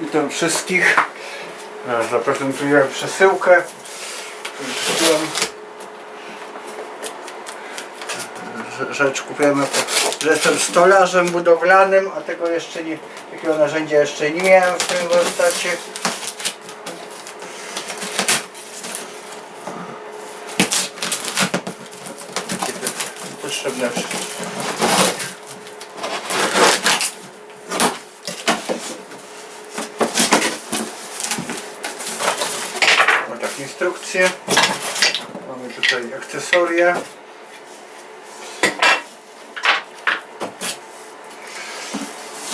Witam wszystkich. Zaprezentuję przesyłkę. Rzecz kupiłem, że jestem stolarzem budowlanym, a tego jeszcze nie, takiego narzędzia jeszcze nie miałem w tym warsztacie. Potrzebne instrukcje. Mamy tutaj akcesoria.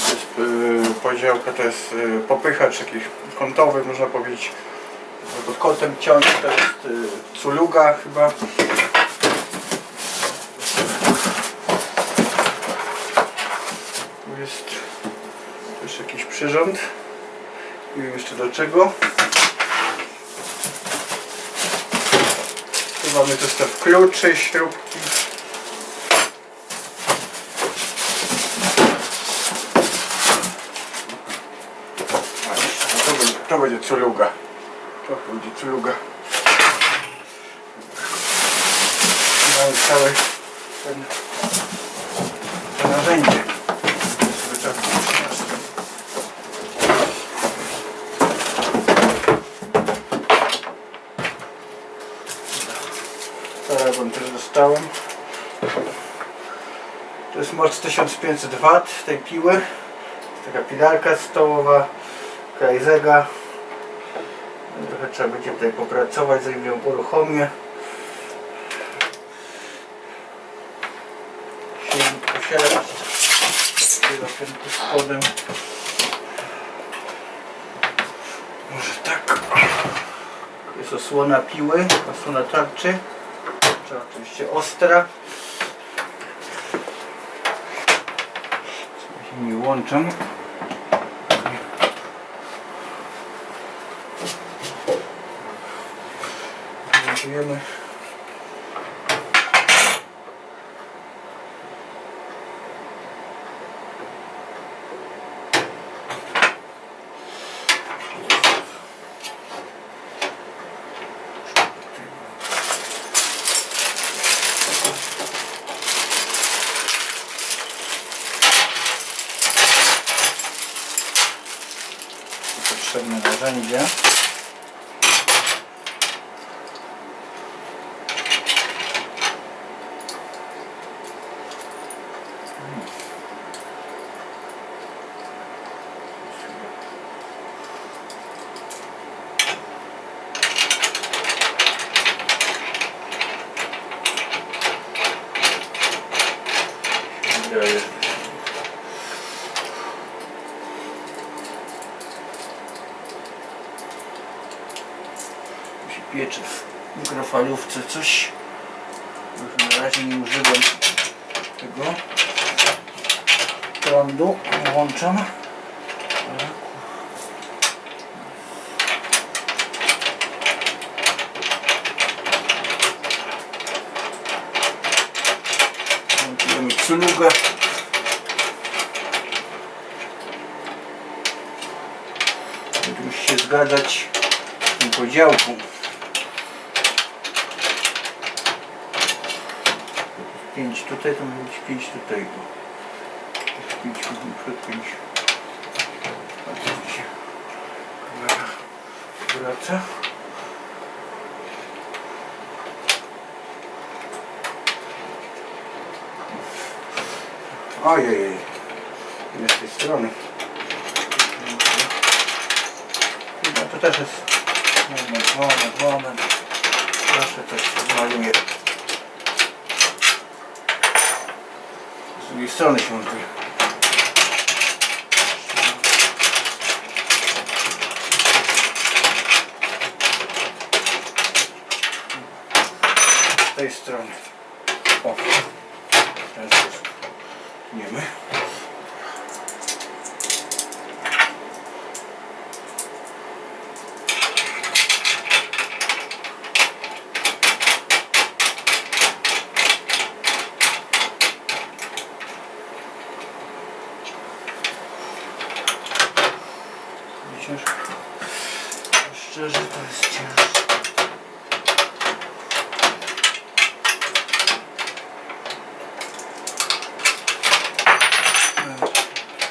Jest yy, podziałka, to jest yy, popychacz jakiś kątowy, można powiedzieć. Pod kątem ciąć to jest yy, culuga chyba. Tu jest też jakiś przyrząd. Nie wiem jeszcze do czego. Tu mamy zestaw kluczy, śrubki. To będzie, to będzie culuga. To będzie culuga. Mamy całe ten, to narzędzie. Sobie to przyniosę. Telefon też dostałem. To jest moc 1500 W tej piły. Taka pilarka stołowa, Kaizega. No, Trochę trzeba będzie tutaj popracować, zanim ją uruchomię. Silnik posiadać. Zapięty spodem. Może tak. Jest osłona piły, osłona tarczy. Trzeba oczywiście ostra. Się nie łączą. Montujemy. Potrzebne narzędzia. Daję. Się piecze w mikrofalówce coś. Już na razie nie używam tego prądu. Włączam. Montujemy cylugę. Będziemy się zgadzać w tym podziałku. 5 tutaj, to może być 5 tutaj. 5 przed 5. Kamera wraca. Ojej, nie z tej strony. No to też jest. Moment, moment, moment. Proszę coś zmaluję. Drugiej strony się montuje. Z tej strony. O, w ten sposób. Niemy. Ciężko. Szczerze to jest ciężko.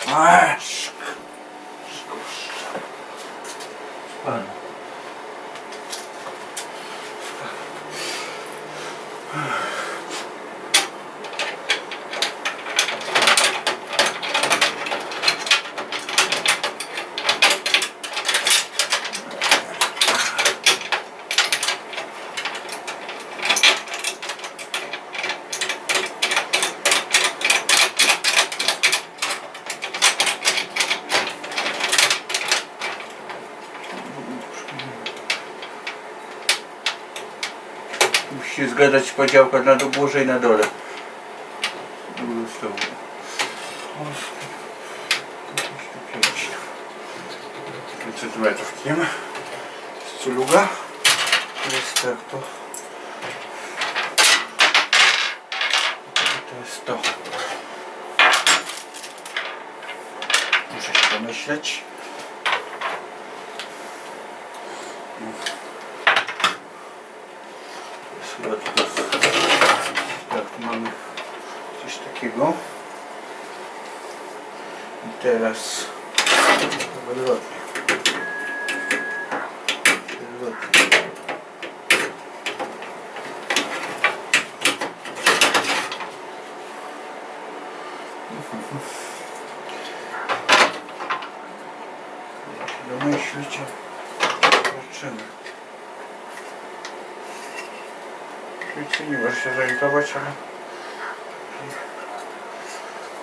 Masz! Spadł. Musi się zgadzać podziałka na górze i na dole. Centymetrów ma. Z culuga. To jest tak to. To jest to. Muszę się domyśleć. Tak, mamy coś takiego. I teraz odwrotnie. Odwrotnie. Domyślicie. Zobaczymy. Nie może się zorientować, ale...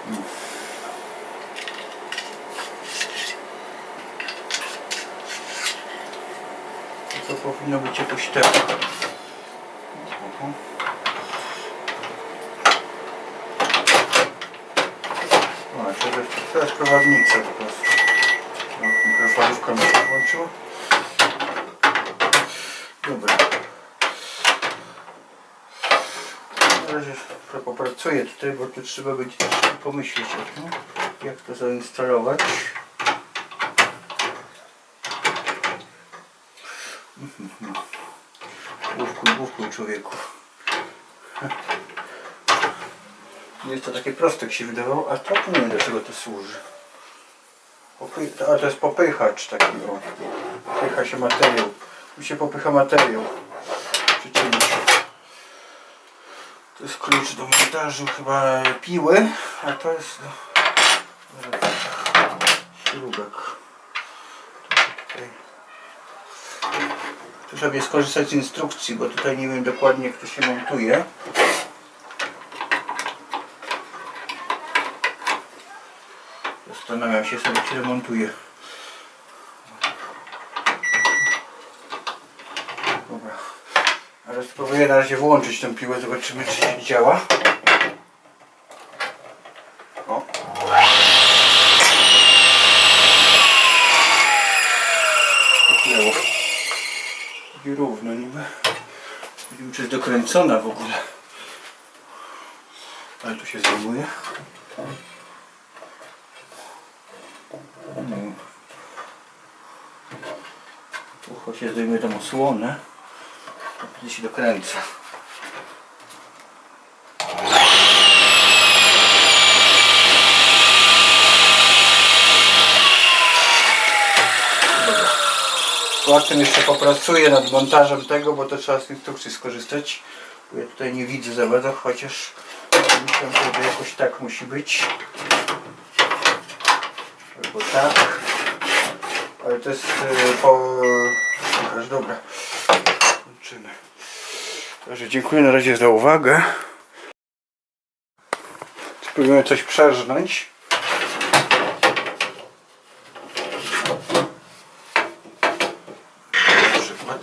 Mm. To powinno być jakoś tak. Mhm. O, teraz, teraz prowadnica po prostu. O, Mikrofonówka mi się włączyła. Dobra. Razie popracuję tutaj, bo tu trzeba będzie pomyśleć o tym, jak to zainstalować. Główkuj, główkuj człowieku. Nie jest to takie proste, jak się wydawało, a to nie wiem do czego to służy. A to jest popychacz taki, o. Popycha się materiał. Tu się popycha materiał To jest klucz do montażu chyba piły, a to jest do śrubek. Tu sobie skorzystać z instrukcji, bo tutaj nie wiem dokładnie jak to się montuje. Zastanawiam się sobie, czy remontuje. Dobra. Ale spróbuję na razie włączyć tę piłę, zobaczymy czy się działa. O. Puknęło. Takie równo niby. Nie wiem czy jest dokręcona w ogóle. Ale tu się zdejmuje. No. Ucho się zdejmuje tą osłonę. Wtedy się dokręca. Dobra. Potem jeszcze popracuję nad montażem tego, bo to trzeba z instrukcji skorzystać. Ja tutaj nie widzę za bardzo, chociaż myślę, że jakoś tak musi być. Albo tak. Ale to jest yy, po... Pokaż, dobra. Kończymy. Także dziękuję na razie za uwagę. Spróbujemy coś przerżnąć. Na przykład.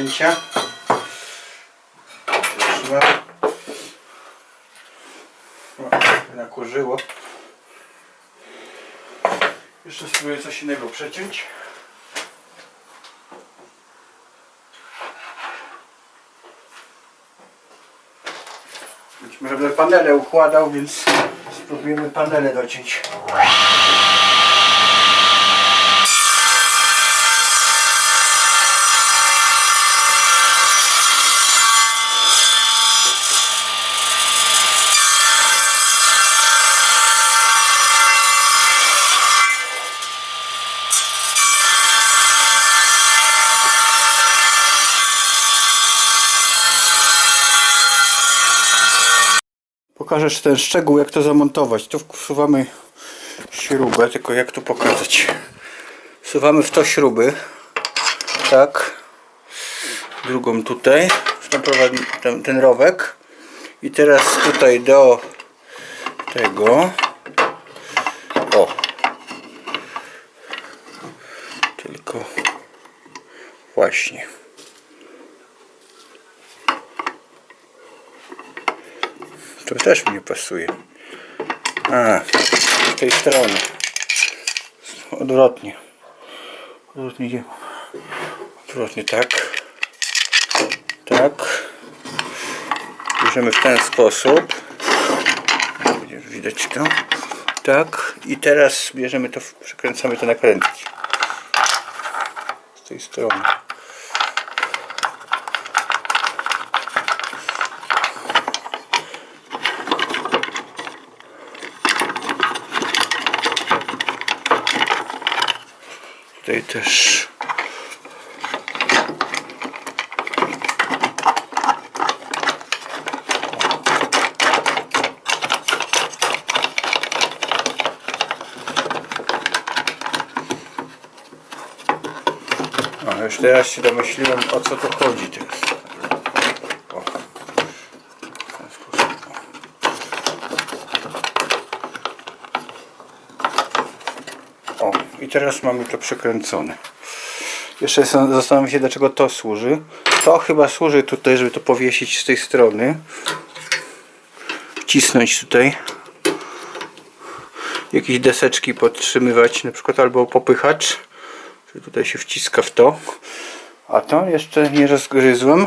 Napięcia. Trzymam. Nakurzyło. Jeszcze spróbuję coś innego przeciąć. Być może będę panele układał, więc spróbujemy panele dociąć. Pokażę ten szczegół, jak to zamontować. Tu wsuwamy śrubę, tylko jak tu pokazać. Wsuwamy w to śruby. Tak. Drugą tutaj. Prowadzi ten, ten rowek. I teraz tutaj do tego. O. Tylko właśnie. To też mi pasuje. A, z tej strony. Odwrotnie. Odwrotnie gdzie? Odwrotnie, tak. Tak. Bierzemy w ten sposób. Widać to. Tak. I teraz bierzemy to, przekręcamy te nakrętki. Z tej strony. Tutaj też. Już teraz się domyśliłem o co tu chodzi teraz. O. W ten sposób. O, i teraz mamy to przekręcone. Jeszcze zas- zastanawiam się, dlaczego to służy. To chyba służy tutaj, żeby to powiesić z tej strony. Wcisnąć tutaj. Jakieś deseczki podtrzymywać, na przykład albo popychacz. Czyli tutaj się wciska w to. A to jeszcze nie rozgryzłem.